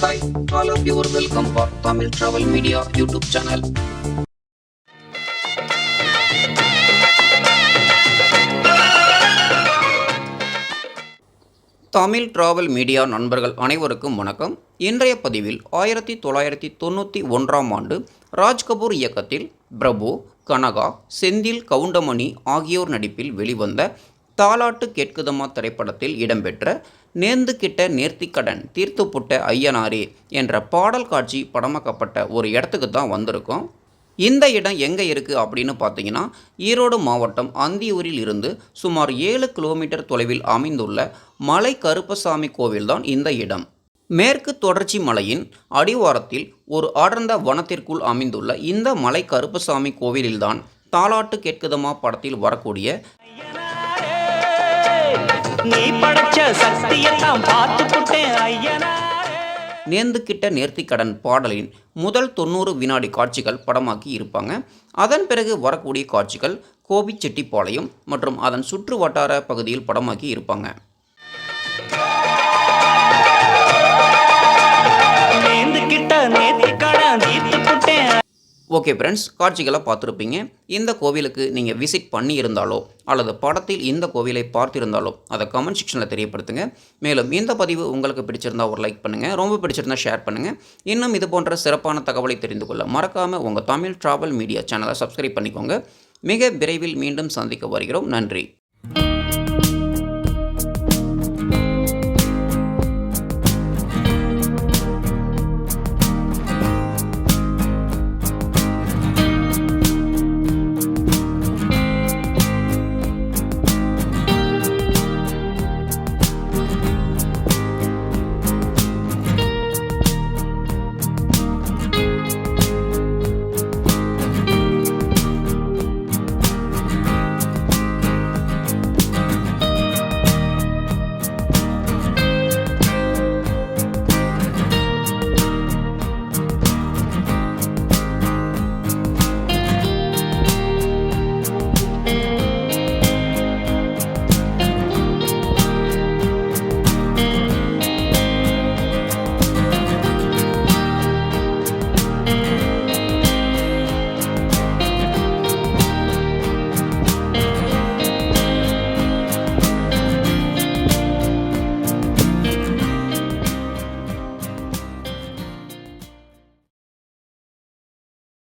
Hi, all of you are welcome for Tamil Travel Media YouTube channel. Tamil travel media நண்பர்கள் அனைவருக்கும் வணக்கம் இன்றைய பதிவில் ஆயிரத்தி தொள்ளாயிரத்தி தொண்ணூற்றி ஒன்றாம் ஆண்டு ராஜ்கபூர் இயக்கத்தில் பிரபு கனகா செந்தில் கவுண்டமணி ஆகியோர் நடிப்பில் வெளிவந்த தாலாட்டு கேட்குதம்மா திரைப்படத்தில் இடம்பெற்ற நேர்ந்து கிட்ட நேர்த்திக்கடன் தீர்த்து புட்ட ஐயனாரே என்ற பாடல் காட்சி படமாக்கப்பட்ட ஒரு இடத்துக்கு தான் வந்திருக்கோம். இந்த இடம் எங்கே இருக்குது அப்படின்னு பார்த்தீங்கன்னா ஈரோடு மாவட்டம் அந்தியூரில் இருந்து சுமார் ஏழு கிலோமீட்டர் தொலைவில் அமைந்துள்ள மலை கருப்பசாமி கோவில்தான் இந்த இடம். மேற்கு தொடர்ச்சி மலையின் அடிவாரத்தில் ஒரு அடர்ந்த வனத்திற்குள் அமைந்துள்ள இந்த மலை கருப்பசாமி கோவிலில்தான் தாலாட்டு கேட்குதமா படத்தில் வரக்கூடிய நீ படைச்ச சக்தியெல்லாம் பார்த்து புட்டேன் ஐயனா நேர்ந்துக்கிட்ட நேர்த்திக்கடன் பாடலின் முதல் தொண்ணூறு வினாடி காட்சிகள் படமாக்கி இருப்பாங்க. அதன் பிறகு வரக்கூடிய காட்சிகள் கோபிச்செட்டிப்பாளையம் மற்றும் அதன் சுற்று வட்டார பகுதியில் படமாக்கி இருப்பாங்க. ஓகே ஃப்ரெண்ட்ஸ் காட்சிகளை பார்த்துருப்பீங்க. இந்த கோவிலுக்கு நீங்கள் விசிட் பண்ணி இருந்தாலோ அல்லது படத்தில் இந்த கோவிலை பார்த்திருந்தாலோ அதை கமெண்ட் செக்ஷனில் தெரியப்படுத்துங்க. மேலும் இந்த பதிவு உங்களுக்கு பிடிச்சிருந்தா ஒரு லைக் பண்ணுங்கள் ரொம்ப பிடிச்சிருந்தா ஷேர் பண்ணுங்கள் இன்னும் இது போன்ற சிறப்பான தகவலை தெரிந்து கொள்ள மறக்காமல் உங்கள் தமிழ் ட்ராவல் மீடியா சேனலை சப்ஸ்கிரைப் பண்ணிக்கோங்க. மிக விரைவில் மீண்டும் சந்திக்க வருகிறோம். நன்றி.